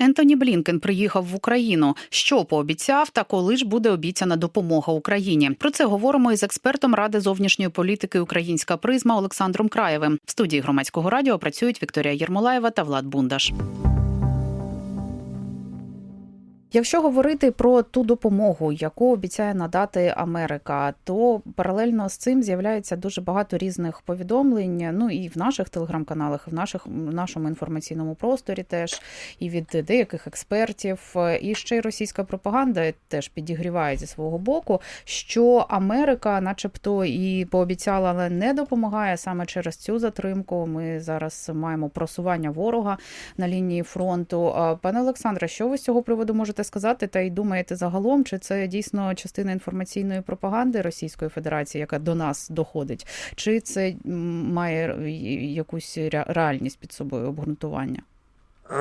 Ентоні Блінкен приїхав в Україну. Що пообіцяв та коли ж буде обіцяна допомога Україні? Про це говоримо із експертом Ради зовнішньої політики Українська призма Олександром Краєвим. В студії громадського радіо працюють Вікторія Єрмолаєва та Влад Бундаш. Якщо говорити про ту допомогу, яку обіцяє надати Америка, то паралельно з цим з'являється дуже багато різних повідомлень. Ну і в наших телеграм-каналах, і в наших в нашому інформаційному просторі, теж і від деяких експертів, і ще й російська пропаганда теж підігріває зі свого боку, що Америка, начебто, і пообіцяла, але не допомагає саме через цю затримку. Ми зараз маємо просування ворога на лінії фронту. Пане Олександре, що ви з цього приводу можете сказати, та й думаєте загалом, чи це дійсно частина інформаційної пропаганди Російської Федерації, яка до нас доходить, чи це має якусь реальність під собою обґрунтування?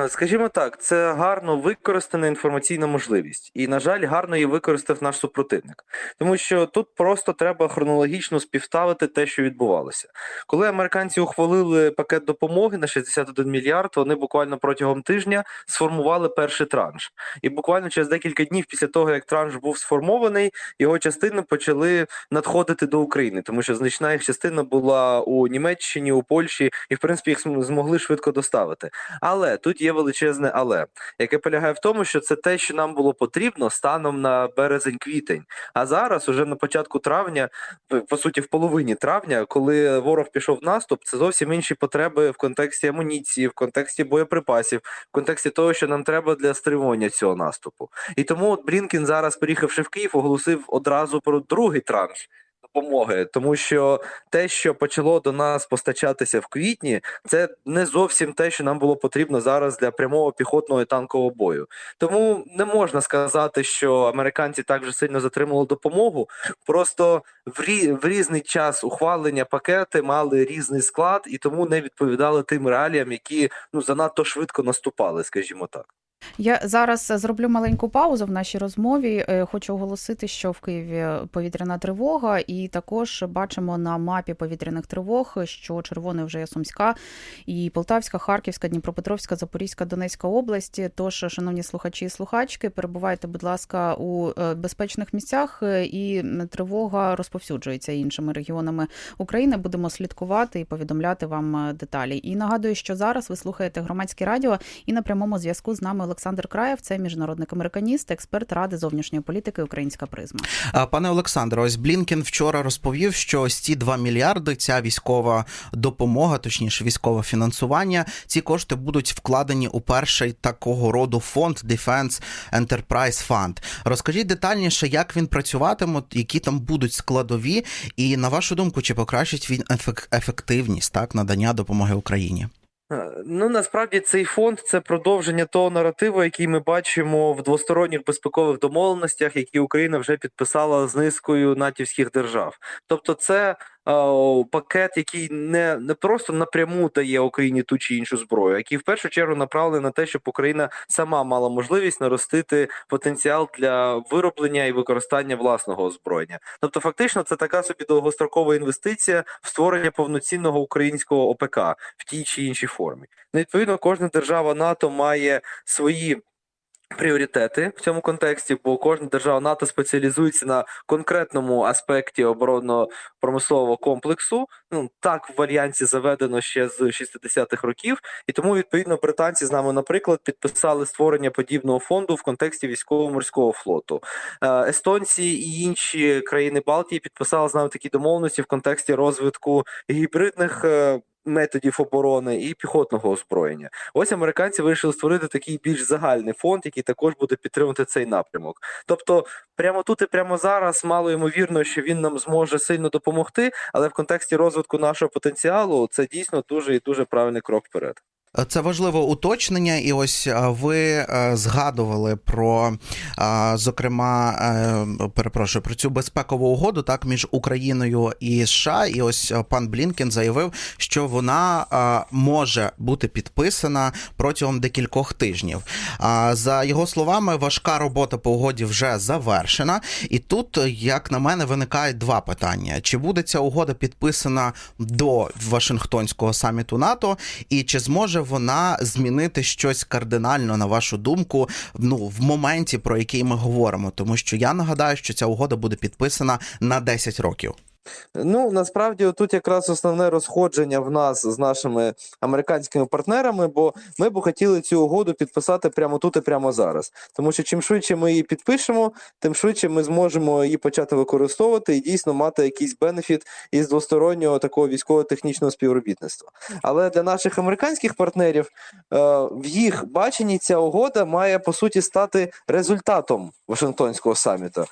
Скажімо так, це гарно використана інформаційна можливість, і, на жаль, гарно її використав наш супротивник, тому що тут просто треба хронологічно співставити те, що відбувалося. Коли американці ухвалили пакет допомоги на 61 мільярд, вони буквально протягом тижня сформували перший транш, і буквально через декілька днів після того, як транш був сформований, його частини почали надходити до України, тому що значна їх частина була у Німеччині, у Польщі, і в принципі їх змогли швидко доставити. Але тут є величезне але, яке полягає в тому, що це те, що нам було потрібно станом на березень-квітень. А зараз, уже на початку травня, по суті, в половині травня, коли ворог пішов в наступ, це зовсім інші потреби в контексті амуніції, в контексті боєприпасів, в контексті того, що нам треба для стримування цього наступу. І тому от Блінкін зараз, приїхавши в Київ, оголосив одразу про другий транш допомоги, тому що те, що почало до нас постачатися в квітні, це не зовсім те, що нам було потрібно зараз для прямого піхотного і танкового бою. Тому не можна сказати, що американці так же сильно затримали допомогу. Просто в, рі... в різний час ухвалення пакети мали різний склад і тому не відповідали тим реаліям, які ну занадто швидко наступали, скажімо так. Я зараз зроблю маленьку паузу в нашій розмові. Е, хочу оголосити, що в Києві повітряна тривога, і також бачимо на мапі повітряних тривог, що червоний вже є Сумська і Полтавська, Харківська, Дніпропетровська, Запорізька, Донецька області. Тож, шановні слухачі і слухачки, перебувайте, будь ласка, у е, безпечних місцях, е, і тривога розповсюджується іншими регіонами України. Будемо слідкувати і повідомляти вам деталі. І нагадую, що зараз ви слухаєте громадське радіо і на прямому зв'язку з нами. Олександр Краєв, це міжнародний американіст, експерт ради зовнішньої політики Українська призма. Пане Олександре, ось Блінкен вчора розповів, що ось ці 2 мільярди, ця військова допомога, точніше військове фінансування, ці кошти будуть вкладені у перший такого роду фонд Defense Enterprise Fund. Розкажіть детальніше, як він працюватиме, які там будуть складові, і на вашу думку, чи покращить він ефективність так надання допомоги Україні? Ну насправді цей фонд це продовження того наративу, який ми бачимо в двосторонніх безпекових домовленостях, які Україна вже підписала з низкою натівських держав. Тобто, це пакет, який не не просто напряму дає Україні ту чи іншу зброю, який в першу чергу направлений на те, щоб Україна сама мала можливість наростити потенціал для вироблення і використання власного озброєння. Тобто, фактично, це така собі довгострокова інвестиція в створення повноцінного українського ОПК в тій чи іншій формі. Ну, відповідно, кожна держава НАТО має свої Пріоритети в цьому контексті, бо кожна держава НАТО спеціалізується на конкретному аспекті оборонно-промислового комплексу. Ну так в альянсі заведено ще з 60-х років, і тому відповідно британці з нами, наприклад, підписали створення подібного фонду в контексті військово-морського флоту. Е, естонці і інші країни Балтії підписали з нами такі домовленості в контексті розвитку гібридних е, методів оборони і піхотного озброєння. Ось американці вирішили створити такий більш загальний фонд, який також буде підтримувати цей напрямок. Тобто, прямо тут і прямо зараз мало ймовірно, що він нам зможе сильно допомогти, але в контексті розвитку нашого потенціалу це дійсно дуже і дуже правильний крок вперед. Це важливе уточнення, і ось ви е, згадували про зокрема, е, перепрошую про цю безпекову угоду так між Україною і США. І ось е, пан Блінкен заявив, що вона може бути підписана протягом декількох тижнів. За його словами, важка робота по угоді вже завершена, і тут, як на мене, виникають два питання: чи буде ця угода підписана до Вашингтонського саміту НАТО, і чи зможе може вона змінити щось кардинально на вашу думку? Ну в моменті про який ми говоримо, тому що я нагадаю, що ця угода буде підписана на 10 років. Ну насправді тут якраз основне розходження в нас з нашими американськими партнерами, бо ми б хотіли цю угоду підписати прямо тут і прямо зараз. Тому що чим швидше ми її підпишемо, тим швидше ми зможемо її почати використовувати і дійсно мати якийсь бенефіт із двостороннього такого військово-технічного співробітництва. Але для наших американських партнерів е, в їх баченні ця угода має по суті стати результатом Вашингтонського саміту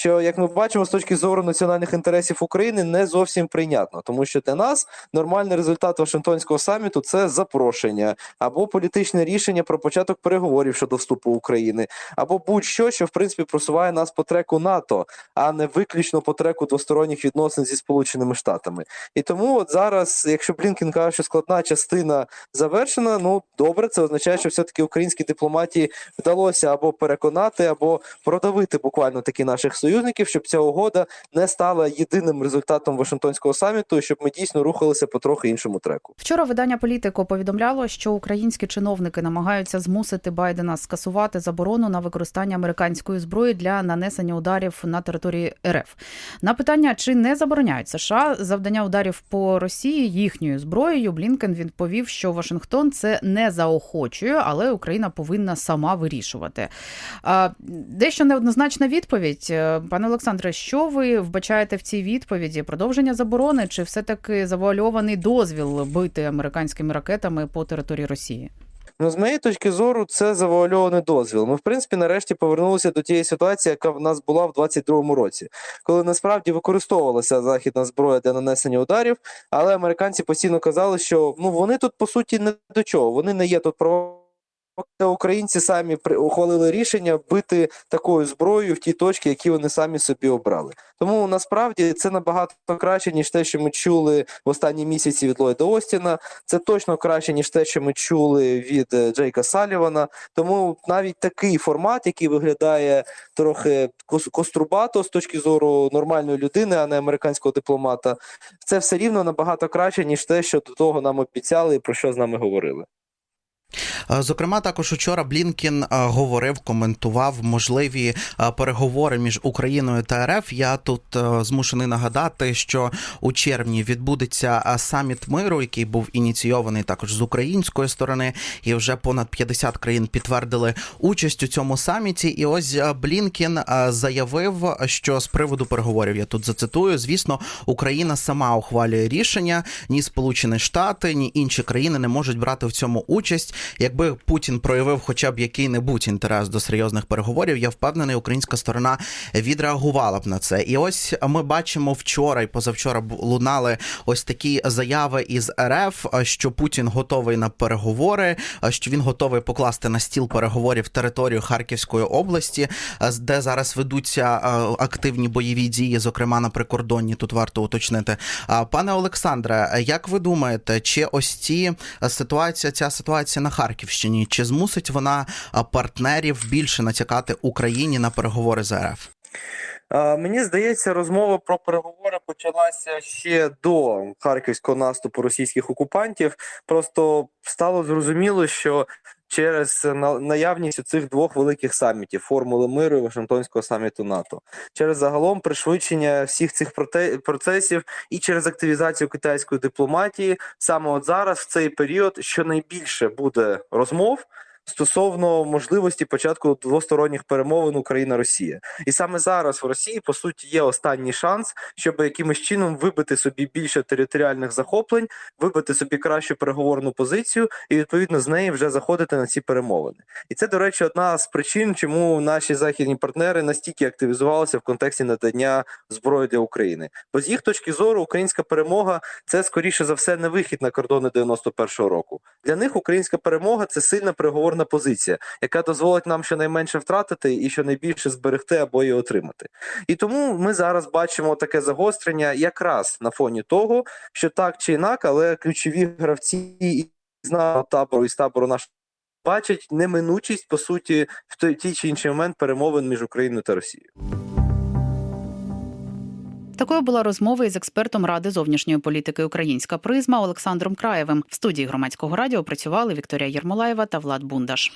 що, як ми бачимо, з точки зору національних інтересів України не зовсім прийнятно, тому що для нас нормальний результат Вашингтонського саміту це запрошення або політичне рішення про початок переговорів щодо вступу України, або будь-що, що в принципі просуває нас по треку НАТО, а не виключно по треку двосторонніх відносин зі Сполученими Штатами. І тому, от зараз, якщо Блінкен каже, що складна частина завершена, ну добре, це означає, що все-таки українській дипломатії вдалося або переконати, або продавити буквально таки наших союзників, щоб ця угода не стала єдиним результатом Вашингтонського саміту, щоб ми дійсно рухалися по трохи іншому треку. Вчора видання Політико повідомляло, що українські чиновники намагаються змусити Байдена скасувати заборону на використання американської зброї для нанесення ударів на території РФ. На питання, чи не забороняють США завдання ударів по Росії їхньою зброєю, Блінкен відповів, що Вашингтон це не заохочує, але Україна повинна сама вирішувати. Дещо неоднозначна відповідь. Пане Олександре, що ви вбачаєте в цій відповіді? Продовження заборони чи все таки завуальований дозвіл бити американськими ракетами по території Росії? Ну, з моєї точки зору, це завуальований дозвіл. Ми, в принципі, нарешті повернулися до тієї ситуації, яка в нас була в 22-му році, коли насправді використовувалася західна зброя для нанесення ударів, але американці постійно казали, що ну вони тут по суті не до чого, вони не є тут право. Українці самі ухвалили рішення бити такою зброєю в ті точки, які вони самі собі обрали. Тому насправді це набагато краще ніж те, що ми чули в останні місяці від Ллойда Остіна. Це точно краще ніж те, що ми чули від е, Джейка Салівана. Тому навіть такий формат, який виглядає трохи кос- кострубато з точки зору нормальної людини, а не американського дипломата, це все рівно набагато краще ніж те, що до того нам обіцяли і про що з нами говорили. Е, Зокрема, також учора Блінкін е, говорив, коментував можливі е, переговори між Україною та РФ. Я тут змушений нагадати, що у червні відбудеться саміт миру, який був ініційований також з української сторони, і вже понад 50 країн підтвердили участь у цьому саміті. І ось Блінкін заявив, що з приводу переговорів я тут зацитую. Звісно, Україна сама ухвалює рішення. Ні Сполучені Штати, ні інші країни не можуть брати в цьому участь. Якби Путін проявив хоча б який-небудь інтерес до серйозних переговорів, я впевнений, українська сторона відреагувала б на це. І ось ми бачимо вчора і позавчора лунали ось такі заяви із РФ, що Путін готовий на переговори, що він готовий покласти на стіл переговорів територію Харківської області, де зараз ведуться е, активні бойові дії, зокрема на прикордонні. Тут варто уточнити. Пане Олександре, як ви думаєте, чи ось ці е, ситуація, ця ситуація на Харківщині, чи змусить вона партнерів більше натякати Україні на переговори з РФ? Мені здається, розмова про переговори почалася ще до харківського наступу російських окупантів. Просто стало зрозуміло, що через на- наявність цих двох великих самітів формули миру і Вашингтонського саміту НАТО, через загалом пришвидшення всіх цих процесів і через активізацію китайської дипломатії, саме от зараз, в цей період, щонайбільше буде розмов. Стосовно можливості початку двосторонніх перемовин Україна-Росія, і саме зараз в Росії по суті є останній шанс, щоб якимось чином вибити собі більше територіальних захоплень, вибити собі кращу переговорну позицію, і відповідно з неї вже заходити на ці перемовини. І це, до речі, одна з причин, чому наші західні партнери настільки активізувалися в контексті надання зброї для України. Бо з їх точки зору, українська перемога це скоріше за все не вихід на кордони 91-го року. Для них українська перемога це сильна переговорна позиція, яка дозволить нам щонайменше втратити і щонайбільше зберегти або її отримати. І тому ми зараз бачимо таке загострення якраз на фоні того, що так чи інак, але ключові гравці з нашого табору і з табору нашого бачать неминучість по суті в той тій чи інший момент перемовин між Україною та Росією. Такою була розмова із експертом Ради зовнішньої політики Українська призма Олександром Краєвим. В студії громадського радіо працювали Вікторія Єрмолаєва та Влад Бундаш.